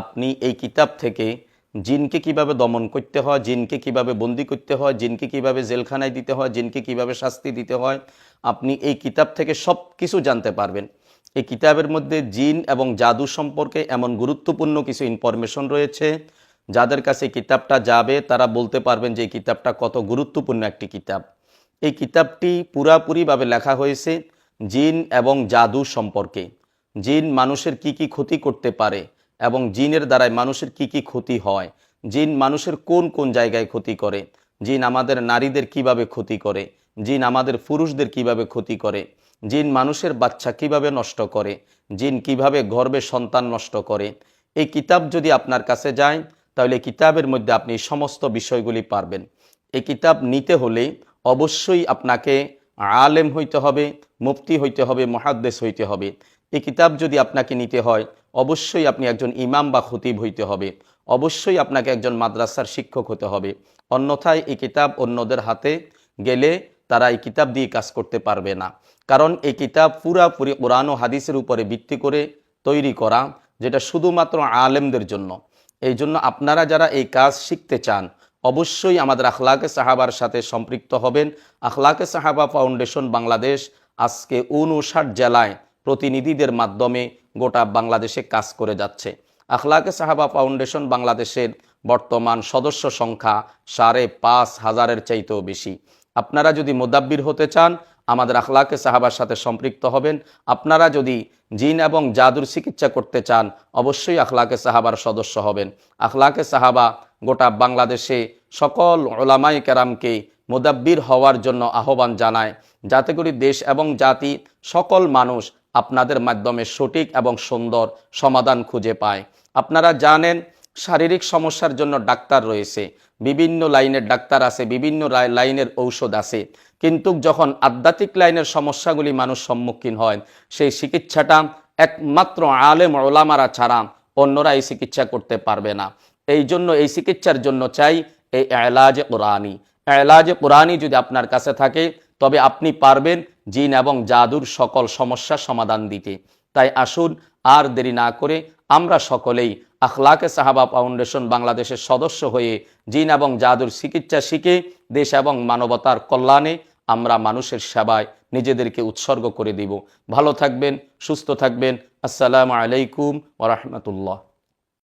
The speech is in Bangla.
আপনি এই কিতাব থেকে জিনকে কীভাবে দমন করতে হয়, জিনকে কীভাবে বন্দি করতে হয়, জিনকে কীভাবে জেলখানায় দিতে হয়, জিনকে কীভাবে শাস্তি দিতে হয়, আপনি এই কিতাব থেকে সব কিছু জানতে পারবেন। এই কিতাবের মধ্যে জিন এবং জাদু সম্পর্কে এমন গুরুত্বপূর্ণ কিছু ইনফরমেশন রয়েছে, যাদের কাছে কিতাবটা যাবে, তারা বলতে পারবেন যে এই কিতাবটা কত গুরুত্বপূর্ণ একটি কিতাব। এই কিতাবটি পুরাপুরিভাবে লেখা হয়েছে জিন এবং জাদু সম্পর্কে। জিন মানুষের কি কি ক্ষতি করতে পারে এবং জিনের দ্বারায় মানুষের কি কি ক্ষতি হয়? জিন মানুষের কোন কোন জায়গায় ক্ষতি করে? জিন আমাদের নারীদের কীভাবে ক্ষতি করে? জিন আমাদের পুরুষদের কীভাবে ক্ষতি করে? জিন মানুষের বাচ্চা কীভাবে নষ্ট করে? জিন কীভাবে গর্বে সন্তান নষ্ট করে? এই কিতাব যদি আপনার কাছে যায়, তাহলে কিতাবের মধ্যে আপনি সমস্ত বিষয়গুলি পারবেন। এই কিতাব নিতে হলে অবশ্যই আপনাকে আলেম হইতে হবে, মুফতি হইতে হবে মহাদ্দেশ হইতে হবে। এই কিতাব যদি আপনাকে নিতে হয়, অবশ্যই আপনি একজন ইমাম বা খতিব হইতে হবে। অবশ্যই আপনাকে একজন মাদ্রাসার শিক্ষক হতে হবে। অন্যথায় এই কিতাব অন্যদের হাতে গেলে তারা এই কিতাব দিয়ে কাজ করতে পারবে না। কারণ এই কিতাব পুরাপুরি কোরআন ও হাদিসের উপরে ভিত্তি করে তৈরি করা, যেটা শুধুমাত্র আলেমদের জন্য। এই জন্য আপনারা যারা এই কাজ শিখতে চান, অবশ্যই আমাদের আখলাকে সাহাবার সাথে সম্পৃক্ত হবেন। আখলাকে সাহাবা ফাউন্ডেশন বাংলাদেশ আজকে উনষাট জেলায় প্রতিনিধিদের মাধ্যমে গোটা বাংলাদেশে কাজ করে যাচ্ছে। আখলাকে সাহাবা ফাউন্ডেশন বাংলাদেশের বর্তমান সদস্য সংখ্যা সাড়ে পাঁচ হাজারের চাইতেও বেশি। আপনারা যদি মোদাব্বির হতে চান, আমাদের আখলাকে সাহাবার সাথে সম্পৃক্ত হবেন। আপনারা যদি জিন এবং জাদুর চিকিৎসা করতে চান, অবশ্যই আখলাকে সাহাবার সদস্য হবেন। আখলাকে সাহাবা গোটা বাংলাদেশে সকল ওলামাই কেরামকে মোদাব্বির হওয়ার জন্য আহ্বান জানায়, যাতে করে দেশ এবং জাতি, সকল মানুষ আপনাদের মাধ্যমে সঠিক এবং সুন্দর সমাধান খুঁজে পায়। আপনারা জানেন, শারীরিক সমস্যার জন্য ডাক্তার রয়েছে। বিভিন্ন লাইনের ডাক্তার আছে, বিভিন্ন লাই- লাইনের ঔষধ আছে। কিন্তু যখন আধ্যাত্মিক লাইনের সমস্যাগুলি মানুষ সম্মুখীন হয়, সেই চিকিৎসাটা একমাত্র আলেম ওলামারা ছাড়া অন্যরা এই চিকিৎসা করতে পারবে না। এই জন্য, এই চিকিৎসার জন্য চাই এই এলাজে কোরআনি এলাজে কোরআনি যদি আপনার কাছে থাকে তবে আপনি পারবেন জিন এবং জাদুর সকল সমস্যার সমাধান দিতে। তাই আসুন, আর দেরি না করে আমরা সকলেই আখলাকে সাহাবা ফাউন্ডেশন বাংলাদেশের সদস্য হয়ে জিন এবং জাদুর চিকিৎসা শিখে দেশ এবং মানবতার কল্যাণে আমরা মানুষের সেবায় নিজেদেরকে উৎসর্গ করে দিব। ভালো থাকবেন, সুস্থ থাকবেন। আসসালামু আলাইকুম ওরহমতুল্লাহ